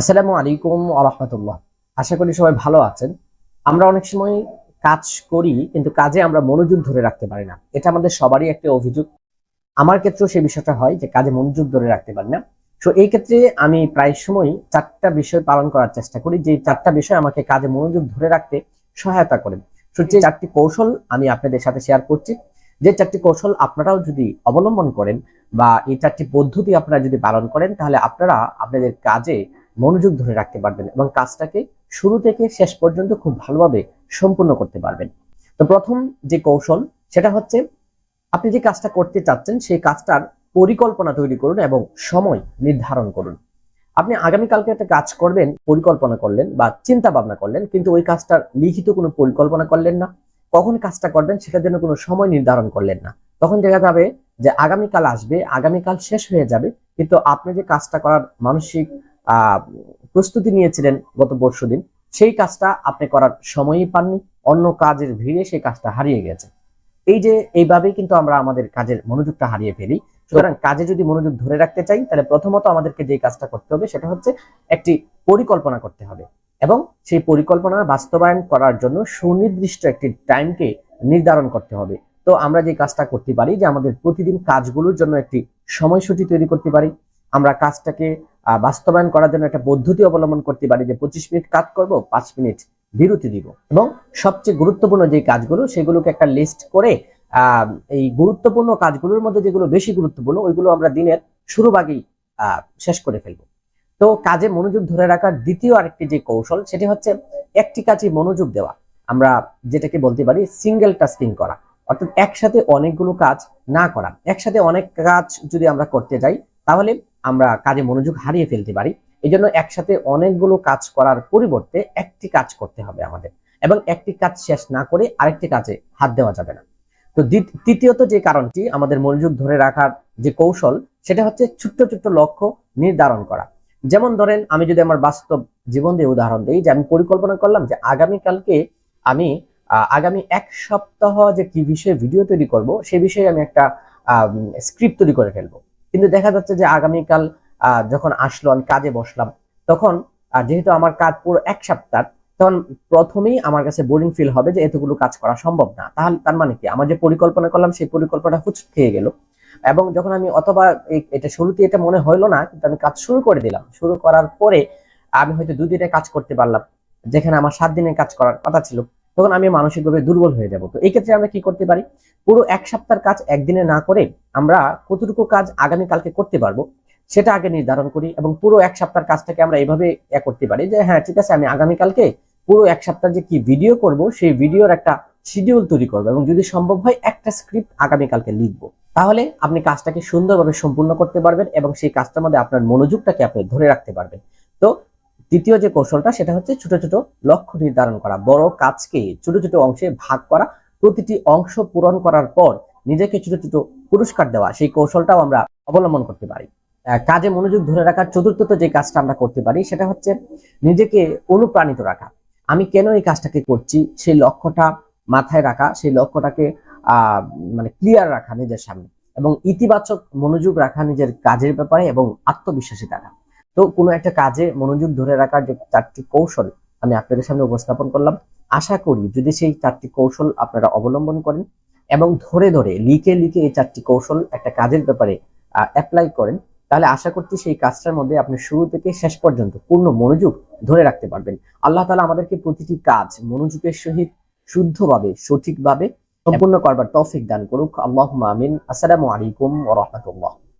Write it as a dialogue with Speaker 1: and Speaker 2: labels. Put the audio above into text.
Speaker 1: আসসালামু আলাইকুম আরহামতুল্লাহ আশা করি সবাই ভালো আছেন। আমরা অনেক সময় কাজ করি, কিন্তু কাজে আমরা মনোযোগ ধরে রাখতে পারি না। এটা আমাদের সবারই একটা অভিযোগ। আমার ক্ষেত্রেও সেই বিষয়টা হয় যে কাজে মনোযোগ ধরে রাখতে পারি না। তো এই ক্ষেত্রে আমি প্রায় সময় চারটা বিষয় পালন করার চেষ্টা করি, যে চারটা বিষয় আমাকে কাজে মনোযোগ ধরে রাখতে সহায়তা করে তো যে চারটি কৌশল আমি আপনাদের সাথে শেয়ার করছি, যে চারটি কৌশল আপনারাও যদি অবলম্বন করেন বা এই চারটি পদ্ধতি আপনারা যদি পালন করেন, তাহলে আপনারা আপনাদের কাজে মনোযোগ ধরে রাখতে পারবেন এবং কাজটাকে শুরু থেকে শেষ পর্যন্ত খুব ভালোভাবে সম্পূর্ণ করতে পারবেন। তো প্রথম যে কৌশল, সেটা হচ্ছে আপনি যে কাজটা করতে চাচ্ছেন, সেই কাজটার পরিকল্পনা তৈরি করুন এবং সময় নির্ধারণ করুন। আপনি আগামীকালকে একটা কাজ করবেন, পরিকল্পনা করলেন বা চিন্তা ভাবনা করলেন, কিন্তু ওই কাজটার লিখিত কোনো পরিকল্পনা করলেন না, কখন কাজটা করবেন সেটার জন্য কোনো সময় নির্ধারণ করলেন না। তখন দেখা যাবে যে আগামীকাল আসবে, আগামীকাল শেষ হয়ে যাবে, কিন্তু আপনি যে কাজটা করার মানসিক প্রস্তুতি নিয়েছিলেন গত পরশু দিন সেই কাজটা আপনি করার সময়ই পাননি, অন্য কাজের ভিড়ে সেই কাজটা হারিয়ে গেছে। এই যে, এইভাবেই কিন্তু আমরা আমাদের কাজের মনোযোগটা হারিয়ে ফেলি। সুতরাং কাজে যদি মনোযোগ ধরে রাখতে চাই, তাহলে প্রথমত আমাদেরকে যে কাজটা করতে হবে, সেটা হচ্ছে একটি পরিকল্পনা করতে হবে। এবং সেই পরিকল্পনা বাস্তবায়ন করার জন্য সুনির্দিষ্ট একটি টাইমকে নির্ধারণ করতে হবে। তো আমরা যে কাজটা করতে পারি, যে আমাদের প্রতিদিন কাজগুলোর জন্য একটি সময়সূচি তৈরি করতে পারি। আমরা কাজটাকে বাস্তবায়ন করার জন্য একটা পদ্ধতি অবলম্বন করতে পারি যে পঁচিশ মিনিট কাজ করব, পাঁচ মিনিট বিরতি দিব। এবং সবচেয়ে গুরুত্বপূর্ণ যে কাজগুলো, সেগুলোকে একটা লিস্ট করে এই গুরুত্বপূর্ণ কাজগুলোর মধ্যে যেগুলো বেশি গুরুত্বপূর্ণ, ওইগুলো আমরা দিনের শুরু ভাগেই শেষ করে ফেলব। তো কাজে মনোযোগ ধরে রাখার দ্বিতীয় আরেকটি যে কৌশল, সেটি হচ্ছে একটি কাজে মনোযোগ দেওয়া। আমরা যেটাকে বলতে পারি সিঙ্গেল টাস্কিং করা। অর্থাৎ একসাথে অনেকগুলো কাজ না করা। একসাথে অনেক কাজ যদি আমরা করতে যাই, তাহলে আমরা কাজে মনোযোগ হারিয়ে ফেলতে পারি। এই জন্য একসাথে অনেকগুলো কাজ করার পরিবর্তে একটি কাজ করতে হবে আমাদের এবং একটি কাজ শেষ না করে আরেকটি কাজে হাত দেওয়া যাবে না। তো তৃতীয়ত যে কারণটি আমাদের মনোযোগ ধরে রাখার যে কৌশল, সেটা হচ্ছে ছোট্ট ছোট্ট লক্ষ্য নির্ধারণ করা। যেমন ধরেন, আমি যদি আমার বাস্তব জীবন দিয়ে উদাহরণ দিই, যে আমি পরিকল্পনা করলাম যে আগামীকালকে আমি আগামী এক সপ্তাহ যে কি বিষয়ে ভিডিও তৈরি করব, সে বিষয়ে আমি একটা স্ক্রিপ্ট তৈরি করে ফেলব। কিন্তু দেখা যাচ্ছে যে আগামীকাল যখন আসলো, আমি কাজে বসলাম, তখন যেহেতু আমার কাজ পুরো এক সপ্তাহ, তখন প্রথমেই আমার কাছে বোরিং ফিল হবে যে এতগুলো কাজ করা সম্ভব না। তাহলে তার মানে কি? আমার যে পরিকল্পনা করলাম, সেই পরিকল্পনাটা হুচ খেয়ে গেল। এবং যখন আমি অথবা এটা শুরুতে এটা মনে হইল না, কিন্তু আমি কাজ শুরু করে দিলাম। শুরু করার পরে, আমি হয়তো দুদিনে কাজ করতে পারলাম, যেখানে আমার সাত দিনে কাজ করার কথা ছিল। তখন আমি মানসিকভাবে দুর্বল হয়ে যাব। তো এই ক্ষেত্রে আমরা কি করতে পারি? পুরো এক সপ্তাহের কাজ একদিনে না করে আমরা কতটুকু কাজ আগামীকালকে করতে পারব সেটা আগে নির্ধারণ করি এবং পুরো এক সপ্তাহের কাজটাকে আমরা এইভাবে ইয়ে করতে পারি যে হ্যাঁ ঠিক আছে, আমি আগামীকালকে পুরো এক সপ্তাহ যে কি ভিডিও করব, সেই ভিডিওর একটা শিডিউল তৈরি করব এবং যদি সম্ভব হয় একটা স্ক্রিপ্ট আগামীকালকে লিখব। তাহলে আপনি কাজটাকে সুন্দরভাবে সম্পূর্ণ করতে পারবেন এবং সেই কাজটার মধ্যে আপনার মনোযোগটাকে আপনি ধরে রাখতে পারবেন। তো দ্বিতীয় যে কৌশলটা, সেটা হচ্ছে ছোট ছোট লক্ষ্য নির্ধারণ করা। বড় কাজকে ছোট ছোট অংশে ভাগ করা, প্রতিটি অংশ পূরণ করার পর নিজেকে ছোট ছোট পুরস্কার দেওয়া, সেই কৌশলটাও আমরা অবলম্বন করতে পারি। কাজে মনোযোগ ধরে রাখার চতুর্থত যে কাজটা আমরা করতে পারি, সেটা হচ্ছে নিজেকে অনুপ্রাণিত রাখা। আমি কেন এই কাজটাকে করছি? সেই লক্ষ্যটা মাথায় রাখা, সেই লক্ষ্যটাকে মানে ক্লিয়ার রাখা নিজের সামনে এবং ইতিবাচক মনোযোগ রাখা নিজের কাজের ব্যাপারে এবং আত্মবিশ্বাসী থাকা তো কোনো একটা কাজে মনোযোগ ধরে রাখার যে চারটি কৌশল আমি আপনাদের সামনে উপস্থাপন করলাম আশা করি যদি সেই চারটি কৌশল আপনারা অবলম্বন করেন এবং ধরে ধরে লিখে লিখে এই চারটি কৌশল একটা কাজের ব্যাপারে অ্যাপ্লাই করেন তাহলে আশা করছি সেই কাজটার মধ্যে আপনি শুরু থেকে শেষ পর্যন্ত পূর্ণ মনোযোগ ধরে রাখতে পারবেন। আল্লাহ তালা আমাদেরকে প্রতিটি কাজ মনোযোগের সহিত শুদ্ধভাবে সঠিকভাবে সম্পূর্ণ করবার তৌফিক দান করুক। আল্লাহ আমিন। আসসালামু আলাইকুম ওয়া রাহমাতুল্লাহ।